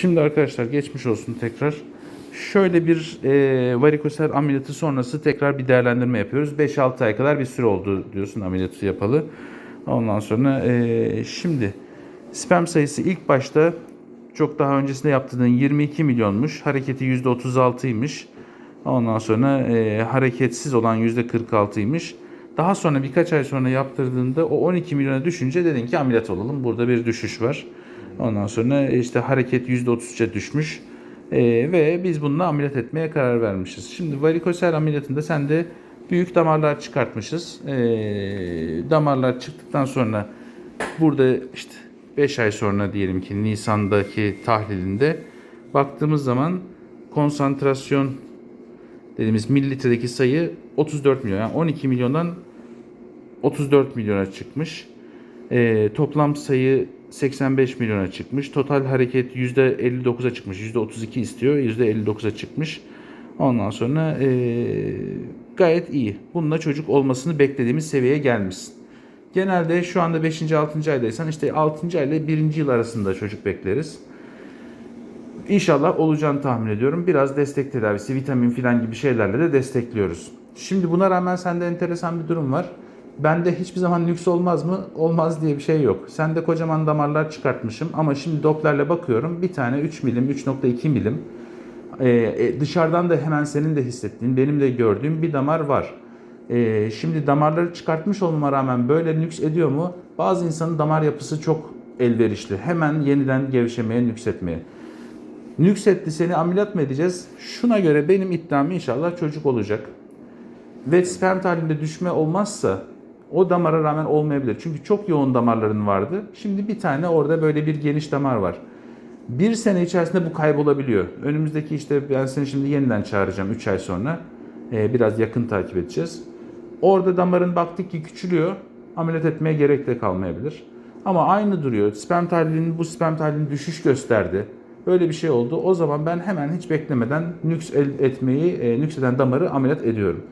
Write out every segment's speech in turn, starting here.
Şimdi arkadaşlar geçmiş olsun tekrar. Şöyle bir e, varikosel ameliyatı sonrası tekrar bir değerlendirme yapıyoruz. 5-6 ay kadar bir süre oldu diyorsun ameliyatı yapalı. Ondan sonra e, şimdi sperm sayısı ilk başta çok daha öncesinde yaptığın 22 milyonmuş. Hareketi %36'ymış. Ondan sonra e, hareketsiz olan %46'ymış. Daha sonra birkaç ay sonra yaptırdığında o 12 milyona düşünce dedin ki ameliyat olalım. Burada bir düşüş var. Ondan sonra işte hareket %33'e düşmüş. E, ve biz bununla ameliyat etmeye karar vermişiz. Şimdi varikosel ameliyatında sen de büyük damarlar çıkartmışız. E, damarlar çıktıktan sonra burada işte 5 ay sonra diyelim ki Nisan'daki tahlilinde baktığımız zaman konsantrasyon dediğimiz mililitredeki sayı 34 milyon. Yani 12 milyondan 34 milyona çıkmış. Ee, toplam sayı 85 milyona çıkmış. Total hareket %59'a çıkmış. %32 istiyor. %59'a çıkmış. Ondan sonra ee, gayet iyi. Bununla çocuk olmasını beklediğimiz seviyeye gelmişsin. Genelde şu anda 5. 6. aydaysan işte 6. ay ile 1. yıl arasında çocuk bekleriz. İnşallah olacağını tahmin ediyorum. Biraz destek tedavisi, vitamin filan gibi şeylerle de destekliyoruz. Şimdi buna rağmen sende enteresan bir durum var. Bende hiçbir zaman lüks olmaz mı? Olmaz diye bir şey yok. Sende kocaman damarlar çıkartmışım ama şimdi Doppler'le bakıyorum. Bir tane 3 milim, 3.2 milim. Ee, e, dışarıdan da hemen senin de hissettiğin, benim de gördüğüm bir damar var. Ee, şimdi damarları çıkartmış olmama rağmen böyle nüks ediyor mu? Bazı insanın damar yapısı çok elverişli. Hemen yeniden gevşemeye, nüksetmeye. Nüksetti seni ameliyat mı edeceğiz? Şuna göre benim iddiam inşallah çocuk olacak. Ve sperm tahlilinde düşme olmazsa o damara rağmen olmayabilir. Çünkü çok yoğun damarların vardı. Şimdi bir tane orada böyle bir geniş damar var. Bir sene içerisinde bu kaybolabiliyor. Önümüzdeki işte ben seni şimdi yeniden çağıracağım 3 ay sonra. Ee, biraz yakın takip edeceğiz. Orada damarın baktık ki küçülüyor. Ameliyat etmeye gerek de kalmayabilir. Ama aynı duruyor. Sperm tahlilinin bu sperm tahlilinin düşüş gösterdi. Böyle bir şey oldu. O zaman ben hemen hiç beklemeden nüks etmeyi, e, nükseden damarı ameliyat ediyorum.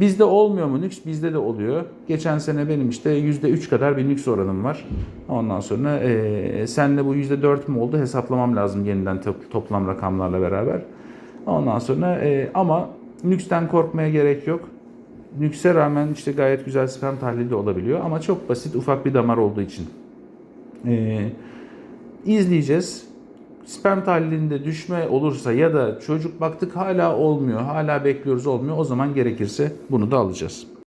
Bizde olmuyor mu nüks? Bizde de oluyor. Geçen sene benim işte %3 kadar bir nüks oranım var. Ondan sonra e, senle bu %4 mü oldu hesaplamam lazım yeniden top- toplam rakamlarla beraber. Ondan sonra e, ama nüksten korkmaya gerek yok. Nükse rağmen işte gayet güzel sperm tahlili de olabiliyor ama çok basit ufak bir damar olduğu için. E, izleyeceğiz. Sperm tahlilinde düşme olursa ya da çocuk baktık hala olmuyor, hala bekliyoruz olmuyor o zaman gerekirse bunu da alacağız.